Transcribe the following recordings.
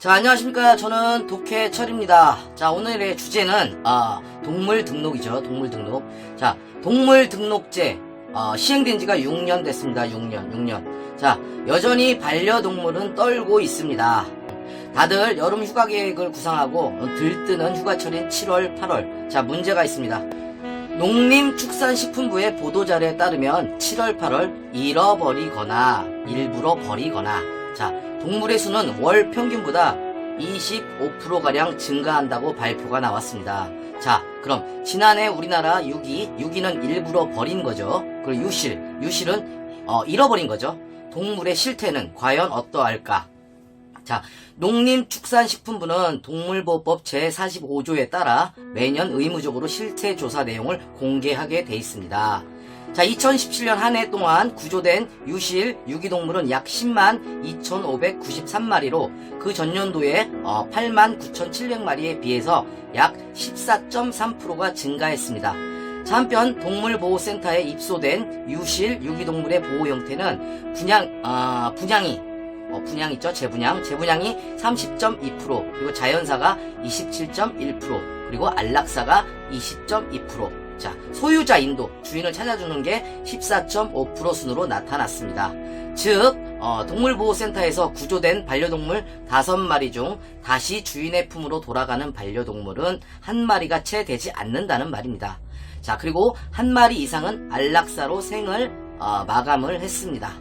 자, 안녕하십니까. 저는 독해철입니다. 자, 오늘의 주제는, 아, 동물 등록이죠. 동물 등록. 자, 동물 등록제, 어, 시행된 지가 6년 됐습니다. 6년, 6년. 자, 여전히 반려동물은 떨고 있습니다. 다들 여름 휴가 계획을 구상하고 들뜨는 휴가철인 7월, 8월. 자, 문제가 있습니다. 농림축산식품부의 보도자료에 따르면 7월, 8월 잃어버리거나 일부러 버리거나 자 동물의 수는 월 평균보다 25%가량 증가한다고 발표가 나왔습니다. 자 그럼 지난해 우리나라 유기, 유기는 일부러 버린 거죠. 그리고 유실, 유실은 어, 잃어버린 거죠. 동물의 실태는 과연 어떠할까? 자, 농림축산식품부는 동물보호법 제45조에 따라 매년 의무적으로 실태 조사 내용을 공개하게 돼 있습니다. 자, 2017년 한 해 동안 구조된 유실 유기동물은 약 10만 2,593마리로 그 전년도에 어, 8만 9,700마리에 비해서 약 14.3%가 증가했습니다. 자, 한편 동물보호센터에 입소된 유실 유기동물의 보호 형태는 분양, 아, 분양이 어, 분양 있죠? 재분양. 재분양이 30.2%, 그리고 자연사가 27.1%, 그리고 안락사가 20.2%. 자, 소유자 인도, 주인을 찾아주는 게 14.5% 순으로 나타났습니다. 즉, 어, 동물보호센터에서 구조된 반려동물 5마리 중 다시 주인의 품으로 돌아가는 반려동물은 한 마리가 채 되지 않는다는 말입니다. 자, 그리고 한 마리 이상은 안락사로 생을 어, 마감을 했습니다.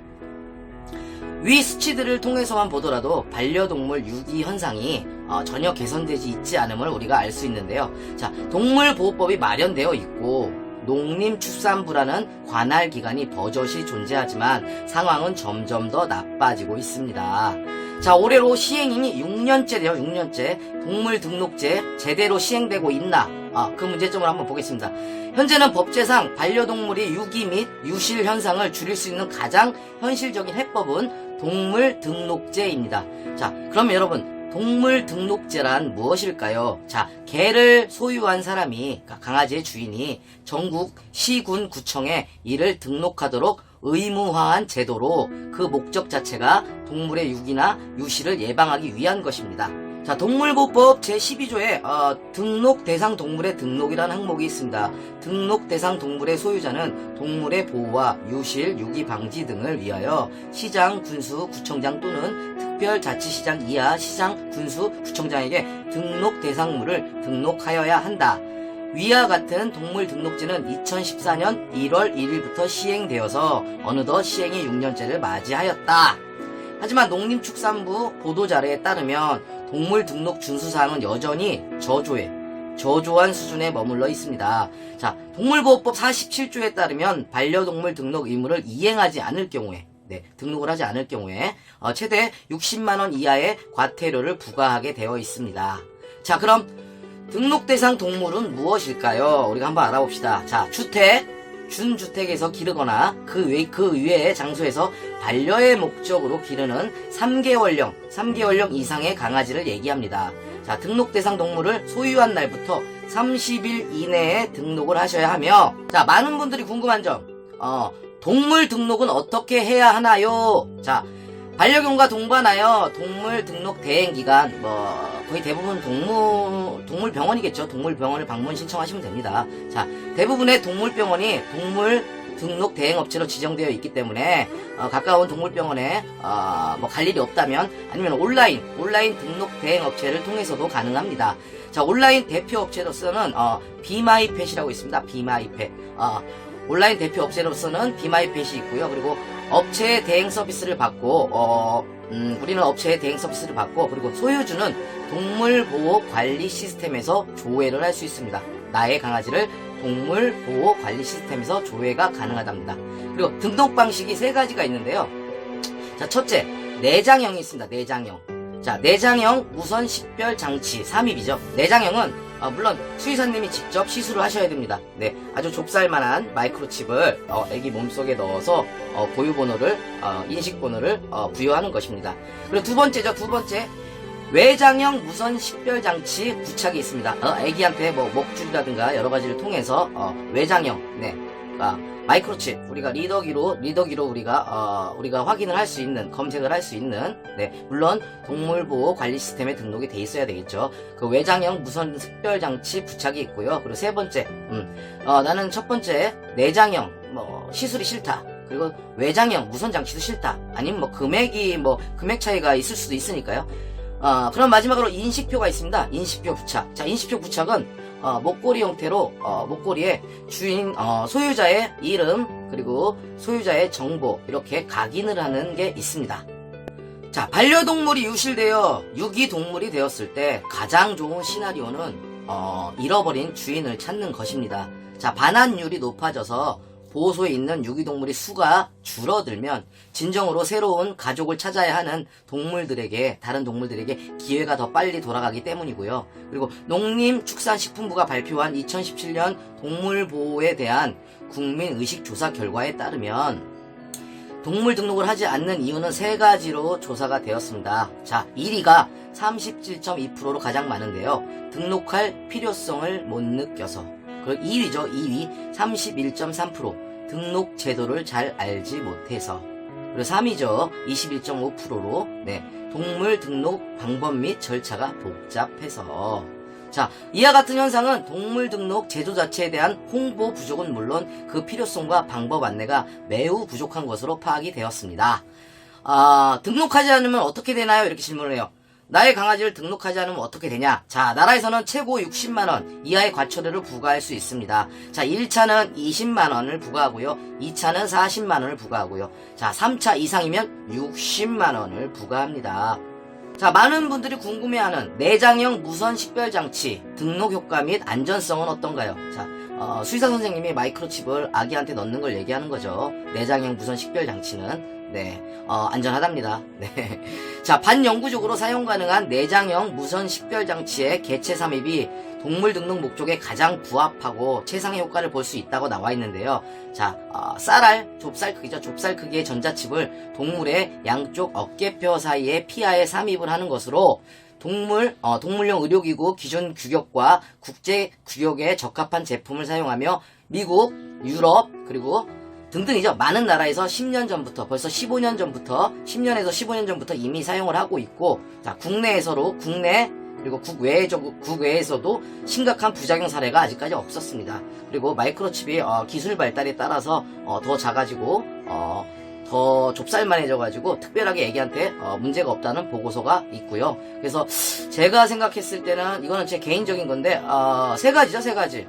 위 수치들을 통해서만 보더라도 반려동물 유기 현상이 어, 전혀 개선되지 있지 않음을 우리가 알 수 있는데요. 자, 동물보호법이 마련되어 있고 농림축산부라는 관할 기관이 버젓이 존재하지만 상황은 점점 더 나빠지고 있습니다. 자, 올해로 시행이 6년째래요, 6년째. 동물 등록제 제대로 시행되고 있나? 아, 그 문제점을 한번 보겠습니다. 현재는 법제상 반려동물이 유기 및 유실 현상을 줄일 수 있는 가장 현실적인 해법은 동물 등록제입니다. 자, 그럼 여러분, 동물 등록제란 무엇일까요? 자, 개를 소유한 사람이, 그러니까 강아지의 주인이 전국 시군 구청에 이를 등록하도록 의무화한 제도로 그 목적 자체가 동물의 유기나 유실을 예방하기 위한 것입니다. 자, 동물보호법 제12조에 어, 등록 대상 동물의 등록이라는 항목이 있습니다. 등록 대상 동물의 소유자는 동물의 보호와 유실, 유기 방지 등을 위하여 시장, 군수, 구청장 또는 특별자치시장 이하 시장, 군수, 구청장에게 등록 대상물을 등록하여야 한다. 위와 같은 동물 등록제는 2014년 1월 1일부터 시행되어서 어느덧 시행이 6년째를 맞이하였다. 하지만 농림축산부 보도자료에 따르면 동물 등록 준수사항은 여전히 저조해, 저조한 수준에 머물러 있습니다. 자, 동물보호법 47조에 따르면 반려동물 등록 의무를 이행하지 않을 경우에 네, 등록을 하지 않을 경우에 어, 최대 60만 원 이하의 과태료를 부과하게 되어 있습니다. 자, 그럼 등록 대상 동물은 무엇일까요? 우리가 한번 알아봅시다. 자, 주택, 준주택에서 기르거나 그 외, 그 외의 장소에서 반려의 목적으로 기르는 3개월령, 3개월령 이상의 강아지를 얘기합니다. 자, 등록 대상 동물을 소유한 날부터 30일 이내에 등록을 하셔야 하며, 자, 많은 분들이 궁금한 점, 어, 동물 등록은 어떻게 해야 하나요? 자, 반려견과 동반하여 동물 등록 대행 기간 뭐 거의 대부분 동물 동물 병원이겠죠. 동물 병원을 방문 신청하시면 됩니다. 자, 대부분의 동물 병원이 동물 등록 대행 업체로 지정되어 있기 때문에 어, 가까운 동물 병원에 어, 뭐갈 일이 없다면 아니면 온라인 온라인 등록 대행 업체를 통해서도 가능합니다. 자, 온라인 대표 업체로서는 어, 비마이펫이라고 있습니다. 비마이펫. 어, 온라인 대표 업체로서는 비마이펫이 있고요. 그리고 업체 대행 서비스를 받고 어, 음, 우리는 업체 대행 서비스를 받고 그리고 소유주는 동물보호 관리 시스템에서 조회를 할 수 있습니다. 나의 강아지를 동물보호 관리 시스템에서 조회가 가능하답니다. 그리고 등록 방식이 세 가지가 있는데요. 자, 첫째, 내장형이 있습니다. 내장형. 자, 내장형 무선 식별 장치 삽입이죠. 내장형은 어, 물론 수의사님이 직접 시술을 하셔야 됩니다. 네, 아주 좁쌀만한 마이크로칩을 어, 아기 몸속에 넣어서 어, 고유번호를 어, 인식번호를 어, 부여하는 것입니다. 그리고 두 번째죠. 두 번째 외장형 무선 식별 장치 부착이 있습니다. 어, 아기한테 뭐 목줄이라든가 여러 가지를 통해서 어, 외장형 네, 아, 마이크로칩 우리가 리더기로 리더기로 우리가 어, 우리가 확인을 할 수 있는 검색을 할 수 있는 네 물론 동물보호 관리 시스템에 등록이 돼 있어야 되겠죠. 그 외장형 무선 습별 장치 부착이 있고요. 그리고 세 번째 음, 어, 나는 첫 번째 내장형 뭐 시술이 싫다. 그리고 외장형 무선 장치도 싫다. 아니면 뭐 금액이 뭐 금액 차이가 있을 수도 있으니까요. 어, 그럼 마지막으로 인식표가 있습니다. 인식표 부착. 자 인식표 부착은 어, 목걸이 형태로 어, 목걸이에 주인 어, 소유자의 이름 그리고 소유자의 정보 이렇게 각인을 하는 게 있습니다. 자 반려동물이 유실되어 유기동물이 되었을 때 가장 좋은 시나리오는 어, 잃어버린 주인을 찾는 것입니다. 자 반환율이 높아져서 보호소에 있는 유기동물의 수가 줄어들면 진정으로 새로운 가족을 찾아야 하는 동물들에게 다른 동물들에게 기회가 더 빨리 돌아가기 때문이고요. 그리고 농림축산식품부가 발표한 2017년 동물 보호에 대한 국민 의식 조사 결과에 따르면 동물 등록을 하지 않는 이유는 세 가지로 조사가 되었습니다. 자, 1위가 37.2%로 가장 많은데요. 등록할 필요성을 못 느껴서. 그리고 2위죠. 2위 31.3% 등록 제도를 잘 알지 못해서. 그리고 3위죠. 21.5%로 네. 동물 등록 방법 및 절차가 복잡해서. 자, 이와 같은 현상은 동물 등록 제도 자체에 대한 홍보 부족은 물론 그 필요성과 방법 안내가 매우 부족한 것으로 파악이 되었습니다. 아, 등록하지 않으면 어떻게 되나요? 이렇게 질문을 해요. 나의 강아지를 등록하지 않으면 어떻게 되냐? 자, 나라에서는 최고 60만원 이하의 과초료를 부과할 수 있습니다. 자, 1차는 20만원을 부과하고요. 2차는 40만원을 부과하고요. 자, 3차 이상이면 60만원을 부과합니다. 자, 많은 분들이 궁금해하는 내장형 무선 식별장치 등록 효과 및 안전성은 어떤가요? 자, 어, 수의사 선생님이 마이크로칩을 아기한테 넣는 걸 얘기하는 거죠. 내장형 무선 식별장치는 네, 어, 안전하답니다. 네. 자, 반영구적으로 사용 가능한 내장형 무선 식별 장치의 개체 삽입이 동물 등록 목적에 가장 부합하고 최상의 효과를 볼 수 있다고 나와 있는데요. 자, 어, 쌀알, 좁쌀 크기죠. 좁쌀 크기의 전자칩을 동물의 양쪽 어깨뼈 사이에 피하에 삽입을 하는 것으로 동물, 어, 동물용 의료기구 기준 규격과 국제 규격에 적합한 제품을 사용하며 미국, 유럽, 그리고 등등이죠. 많은 나라에서 10년 전부터, 벌써 15년 전부터, 10년에서 15년 전부터 이미 사용을 하고 있고, 자, 국내에서도, 국내, 그리고 국외에, 국외에서도 심각한 부작용 사례가 아직까지 없었습니다. 그리고 마이크로칩이, 어, 기술 발달에 따라서, 어, 더 작아지고, 어, 더 좁쌀만해져가지고 특별하게 애기한테 어, 문제가 없다는 보고서가 있고요. 그래서 제가 생각했을 때는 이거는 제 개인적인 건데 어, 세 가지죠, 세 가지.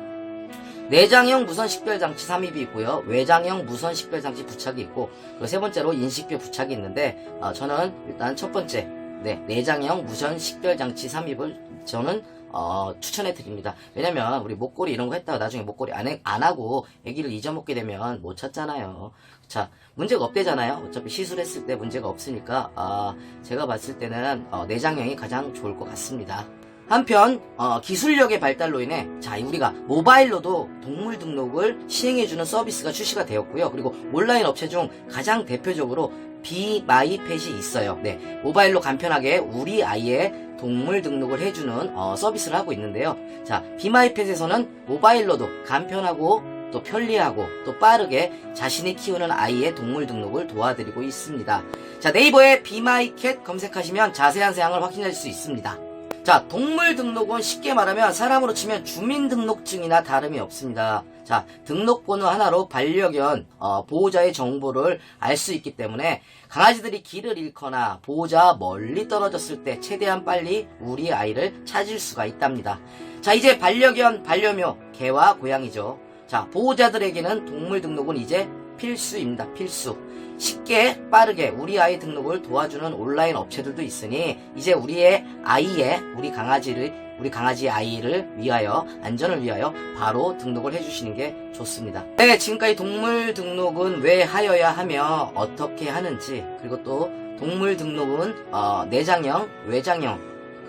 내장형 무선 식별장치 삽입이 있고요. 외장형 무선 식별장치 부착이 있고 그리고 세 번째로 인식표 부착이 있는데 어, 저는 일단 첫 번째 네, 내장형 무선 식별장치 삽입을 저는 어, 추천해 드립니다. 왜냐면 우리 목걸이 이런 거 했다가 나중에 목걸이 안, 해- 안 하고 애기를 잊어먹게 되면 못 찾잖아요. 자, 문제가 없대잖아요. 어차피 시술했을 때 문제가 없으니까 아, 제가 봤을 때는 어, 내장형이 가장 좋을 것 같습니다. 한편 어, 기술력의 발달로 인해 자 우리가 모바일로도 동물 등록을 시행해주는 서비스가 출시가 되었고요. 그리고 온라인 업체 중 가장 대표적으로 비마이펫이 있어요. 네, 모바일로 간편하게 우리 아이의 동물 등록을 해주는 어, 서비스를 하고 있는데요. 자, 비마이펫에서는 모바일로도 간편하고 또 편리하고 또 빠르게 자신이 키우는 아이의 동물 등록을 도와드리고 있습니다. 자, 네이버에 비마이캣 검색하시면 자세한 사항을 확인할 수 있습니다. 자, 동물 등록은 쉽게 말하면 사람으로 치면 주민등록증이나 다름이 없습니다. 자, 등록번호 하나로 반려견, 어, 보호자의 정보를 알 수 있기 때문에 강아지들이 길을 잃거나 보호자와 멀리 떨어졌을 때 최대한 빨리 우리 아이를 찾을 수가 있답니다. 자, 이제 반려견, 반려묘, 개와 고양이죠. 자, 보호자들에게는 동물 등록은 이제 필수입니다. 필수. 쉽게 빠르게 우리 아이 등록을 도와주는 온라인 업체들도 있으니 이제 우리의 아이의 우리 강아지를 우리 강아지 아이를 위하여 안전을 위하여 바로 등록을 해주시는 게 좋습니다. 네, 지금까지 동물 등록은 왜 하여야 하며 어떻게 하는지 그리고 또 동물 등록은 어, 내장형, 외장형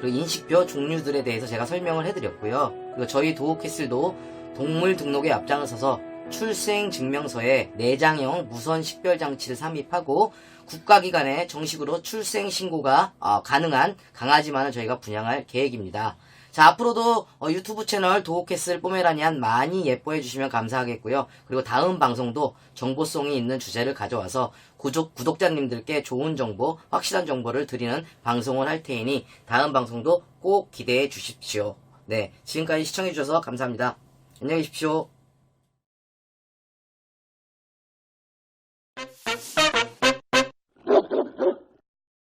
그리고 인식표 종류들에 대해서 제가 설명을 해드렸고요. 그리고 저희 도우캐슬도 동물 등록에 앞장서서 출생증명서에 내장형 무선 식별장치를 삽입하고 국가기관에 정식으로 출생신고가 어, 가능한 강아지만을 저희가 분양할 계획입니다. 자, 앞으로도 어, 유튜브 채널 도우캐슬 포메라니안 많이 예뻐해 주시면 감사하겠고요. 그리고 다음 방송도 정보성이 있는 주제를 가져와서 구독, 구독자님들께 좋은 정보, 확실한 정보를 드리는 방송을 할 테니 다음 방송도 꼭 기대해 주십시오. 네, 지금까지 시청해 주셔서 감사합니다. 안녕히 계십시오.